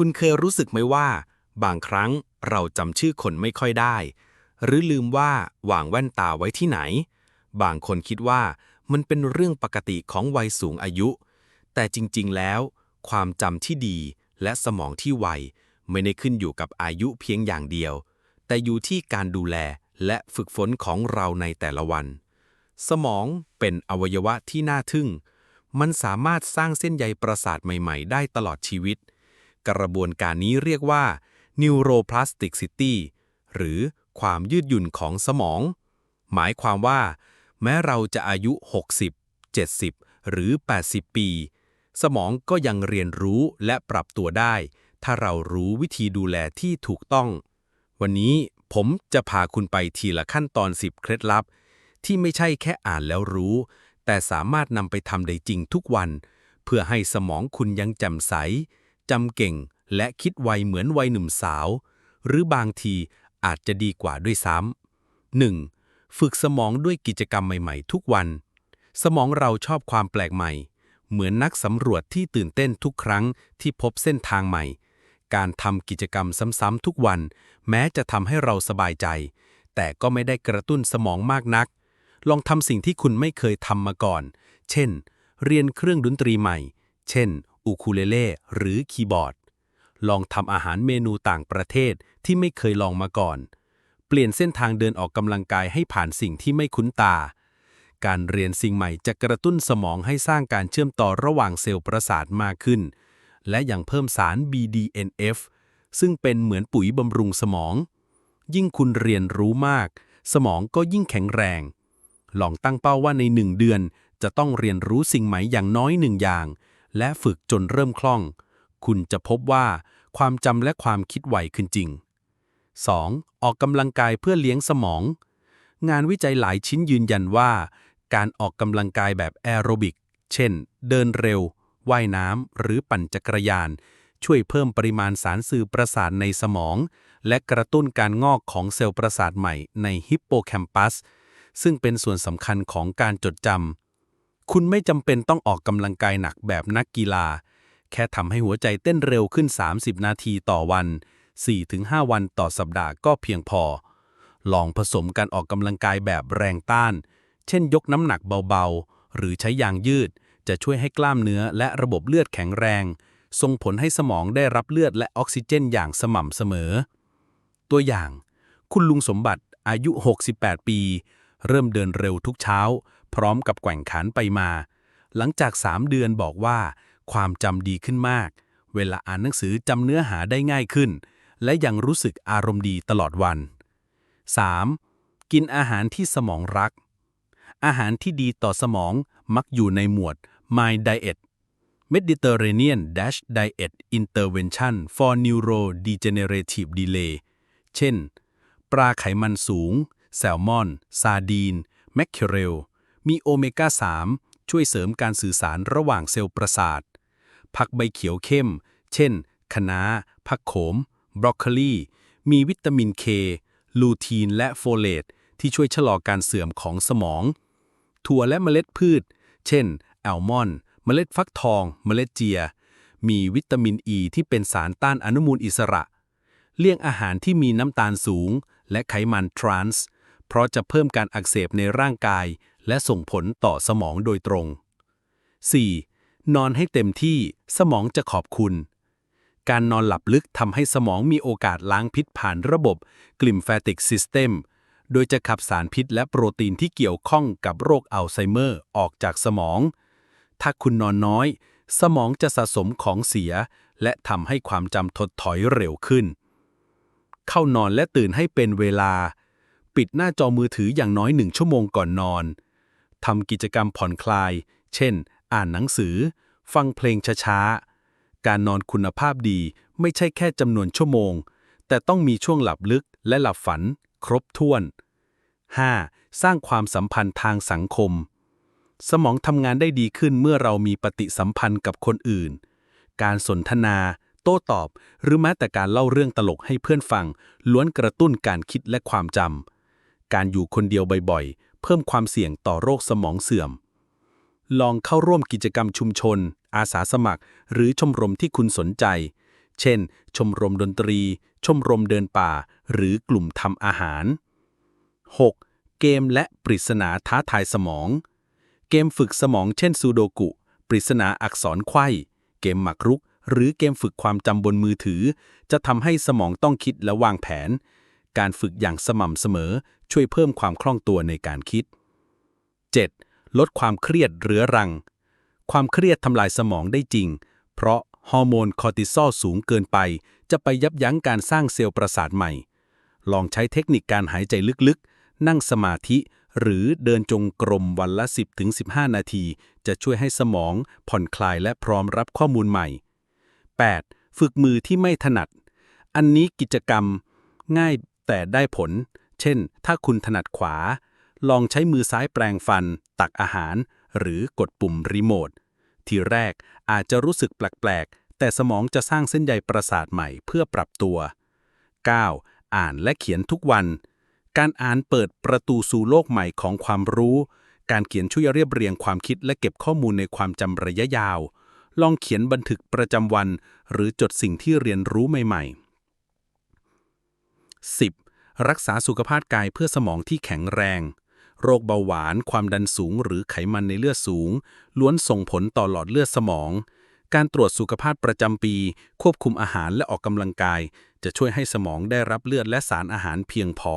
คุณเคยรู้สึกไหมว่า บางครั้งเราจำชื่อคนไม่ค่อยได้ หรือลืมว่าวางแว่นตาไว้ที่ไหน บางคนคิดว่ามันเป็นเรื่องปกติของวัยสูงอายุ แต่จริง ๆ แล้ว ความจำที่ดีและสมองที่ไวไม่ได้ขึ้นอยู่กับอายุเพียงอย่างเดียว แต่อยู่ที่การดูแลและฝึกฝนของเราในแต่ละวัน สมองเป็นอวัยวะที่น่าทึ่ง มันสามารถสร้างเส้นใยประสาทใหม่ ๆ ได้ตลอดชีวิต กระบวนการนี้เรียกว่า neuroplasticity หรือความยืดหยุ่นของสมอง หมายความว่า แม้เราจะอายุ 60 70 หรือ 80 ปี สมองก็ยังเรียนรู้และปรับตัวได้ ถ้าเรารู้วิธีดูแลที่ถูกต้อง วันนี้ผมจะพาคุณไปทีละขั้นตอน 10 เคล็ดลับ ที่ไม่ใช่แค่อ่านแล้วรู้ แต่สามารถนำไปทำได้จริงทุกวัน เพื่อให้สมองคุณยังแจ่มใส จำเก่งและคิดไวเหมือนวัยหนุ่มสาว หรือบางทีอาจจะดีกว่าด้วยซ้ำ 1. ฝึกสมองด้วยกิจกรรมใหม่ๆ ทุกวัน สมองเราชอบความแปลกใหม่ เหมือนนักสำรวจที่ตื่นเต้นทุกครั้งที่พบเส้นทางใหม่ การทำกิจกรรมซ้ำๆทุกวัน แม้จะทำให้เราสบายใจ แต่ก็ไม่ได้กระตุ้นสมองมากนัก ลองทำสิ่งที่คุณไม่เคยทำมาก่อน เช่น เรียนเครื่องดนตรีใหม่ เช่น อูคูเลเล่หรือคีย์บอร์ด ลองทำอาหารเมนูต่างประเทศที่ไม่เคยลองมาก่อน เปลี่ยนเส้นทางเดินออกกำลังกายให้ผ่านสิ่งที่ไม่คุ้นตา การเรียนสิ่งใหม่จะกระตุ้นสมองให้สร้างการเชื่อมต่อระหว่างเซลล์ประสาทมากขึ้น และยังเพิ่มสาร BDNF ซึ่งเป็นเหมือนปุ๋ยบำรุงสมอง ยิ่งคุณเรียนรู้มาก สมองก็ยิ่งแข็งแรง ลองตั้งเป้าว่าในหนึ่งเดือนจะต้องเรียนรู้สิ่งใหม่อย่างน้อยหนึ่งอย่าง และฝึกจนเริ่มคล่อง คุณจะพบว่าความจำและความคิดไวขึ้นจริง 2. ออกกำลังกายเพื่อเลี้ยงสมอง งานวิจัยหลายชิ้นยืนยันว่า การออกกำลังกายแบบแอโรบิก เช่น เดินเร็ว ว่ายน้ำ หรือปั่นจักรยาน ช่วยเพิ่มปริมาณสารสื่อประสาทในสมอง และกระตุ้นการงอกของเซลล์ประสาทใหม่ในฮิปโปแคมปัส ซึ่งเป็นส่วนสำคัญของการจดจำ คุณไม่จำเป็นต้องออกกำลังกายหนักแบบนักกีฬา แค่ทำให้หัวใจเต้นเร็วขึ้น 30 นาทีต่อวัน 4-5 วันต่อสัปดาห์ก็เพียงพอ ลองผสมการออกกำลังกายแบบแรงต้าน เช่นยกน้ำหนักเบาๆ หรือใช้ยางยืด จะช่วยให้กล้ามเนื้อและระบบเลือดแข็งแรง ส่งผลให้สมองได้รับเลือดและออกซิเจนอย่างสม่ำเสมอ ตัวอย่าง คุณลุงสมบัติอายุ 68 ปี เริ่มเดินเร็วทุกเช้า พร้อมกับแกว่งขันไปมา หลังจาก3เดือนบอกว่า ความจำดีขึ้นมาก เวลาอ่านหนังสือจำเนื้อหาได้ง่ายขึ้น และยังรู้สึกอารมณ์ดีตลอดวัน 3. กินอาหารที่สมองรัก อาหารที่ดีต่อสมองมักอยู่ในหมวด My Diet Mediterranean Dash Diet Intervention for Neurodegenerative Delay เช่น ปลาไขมันสูง แซลมอน ซาดีน แมคเคเรล มีโอเมก้า 3 ช่วยเสริมการสื่อสารระหว่างเซลล์ประสาท ผักใบเขียวเข้ม เช่น คะน้า ผักโขม บรอกโคลี มีวิตามินเค ลูทีนและโฟเลต ที่ช่วยชะลอการเสื่อมของสมอง ถั่วและเมล็ดพืช เช่น แอลมอนด์ เมล็ดฟักทอง เมล็ดเจีย มีวิตามินอ e ีที่เป็นสารต้านอนุมูลอิสระ เลี่ยงอาหารที่มีน้ำตาลสูง และไขมันทรานส์ เพราะจะเพิ่มการอักเสบในร่างกาย และส่งผลต่อสมองโดยตรง 4. นอนให้เต็มที่สมองจะขอบคุณ การนอนหลับลึกทำให้สมองมีโอกาสล้างพิษผ่านระบบกลิมแฟติกซิสเต็มโดยจะขับสารพิษและโปรตีนที่เกี่ยวข้องกับโรคอัลไซเมอร์ออกจากสมอง ถ้าคุณนอนน้อย สมองจะสะสมของเสีย และทำให้ความจำถดถอยเร็วขึ้น เข้านอนและตื่นให้เป็นเวลา ปิดหน้าจอมือถืออย่างน้อยหนึ่งชั่วโมงก่อนนอน ทำกิจกรรมผ่อนคลาย เช่น อ่านหนังสือ ฟังเพลงช้าๆ การนอนคุณภาพดีไม่ใช่แค่จำนวนชั่วโมง แต่ต้องมีช่วงหลับลึกและหลับฝัน ครบถ้วน 5. สร้างความสัมพันธ์ทางสังคม สมองทำงานได้ดีขึ้นเมื่อเรามีปฏิสัมพันธ์กับคนอื่น การสนทนา โต้ตอบ หรือแม้แต่การเล่าเรื่องตลกให้เพื่อนฟัง ล้วนกระตุ้นการคิดและความจำการอยู่คนเดียวบ่อยๆ เพิ่มความเสี่ยงต่อโรคสมองเสื่อม ลองเข้าร่วมกิจกรรมชุมชน อาสาสมัคร หรือชมรมที่คุณสนใจ เช่น ชมรมดนตรี ชมรมเดินป่า หรือกลุ่มทำอาหาร 6. เกมและปริศนาท้าทายสมอง เกมฝึกสมองเช่นซูโดกุ ปริศนาอักษรไข้เกมหมากรุก หรือเกมฝึกความจำบนมือถือ จะทำให้สมองต้องคิดและวางแผน การฝึกอย่างสม่ำเสมอ ช่วยเพิ่มความคล่องตัวในการคิด 7. ลดความเครียดเรื้อรัง ความเครียดทำลายสมองได้จริง เพราะฮอร์โมนคอร์ติซอลสูงเกินไป จะไปยับยั้งการสร้างเซลล์ประสาทใหม่ ลองใช้เทคนิคการหายใจลึกๆ นั่งสมาธิ หรือเดินจงกรมวันละ 10-15 นาที จะช่วยให้สมองผ่อนคลายและพร้อมรับข้อมูลใหม่ 8. ฝึกมือที่ไม่ถนัด อันนี้กิจกรรมง่าย แต่ได้ผล เช่น ถ้าคุณถนัดขวา ลองใช้มือซ้ายแปรงฟัน ตักอาหาร หรือกดปุ่มรีโมท ทีแรกอาจจะรู้สึกแปลกๆ แต่สมองจะสร้างเส้นใยประสาทใหม่เพื่อปรับตัว 9. อ่านและเขียนทุกวัน การอ่านเปิดประตูสู่โลกใหม่ของความรู้ การเขียนช่วยเรียบเรียงความคิดและเก็บข้อมูลในความจำระยะยาว ลองเขียนบันทึกประจำวัน หรือจดสิ่งที่เรียนรู้ใหม่ ๆ 10. รักษาสุขภาพกายเพื่อสมองที่แข็งแรง โรคเบาหวาน ความดันสูง หรือไขมันในเลือดสูง ล้วนส่งผลต่อหลอดเลือดสมอง การตรวจสุขภาพประจำปี ควบคุมอาหารและออกกำลังกาย จะช่วยให้สมองได้รับเลือดและสารอาหารเพียงพอ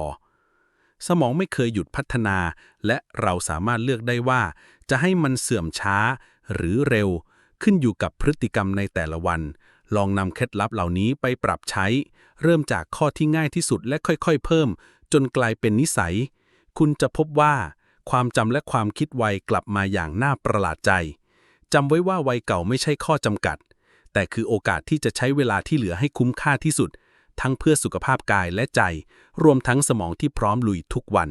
สมองไม่เคยหยุดพัฒนา และเราสามารถเลือกได้ว่า จะให้มันเสื่อมช้าหรือเร็ว ขึ้นอยู่กับพฤติกรรมในแต่ละวัน ลองนำเคล็ดลับเหล่านี้ไปปรับใช้ เริ่มจากข้อที่ง่ายที่สุดและค่อยๆ เพิ่ม จนกลายเป็นนิสัย คุณจะพบว่า ความจำและความคิดไวกลับมาอย่างน่าประหลาดใจจำไว้ว่าวัยเก่าไม่ใช่ข้อจำกัด แต่คือโอกาสที่จะใช้เวลาที่เหลือให้คุ้มค่าที่สุด ทั้งเพื่อสุขภาพกายและใจ รวมทั้งสมองที่พร้อมลุยทุกวัน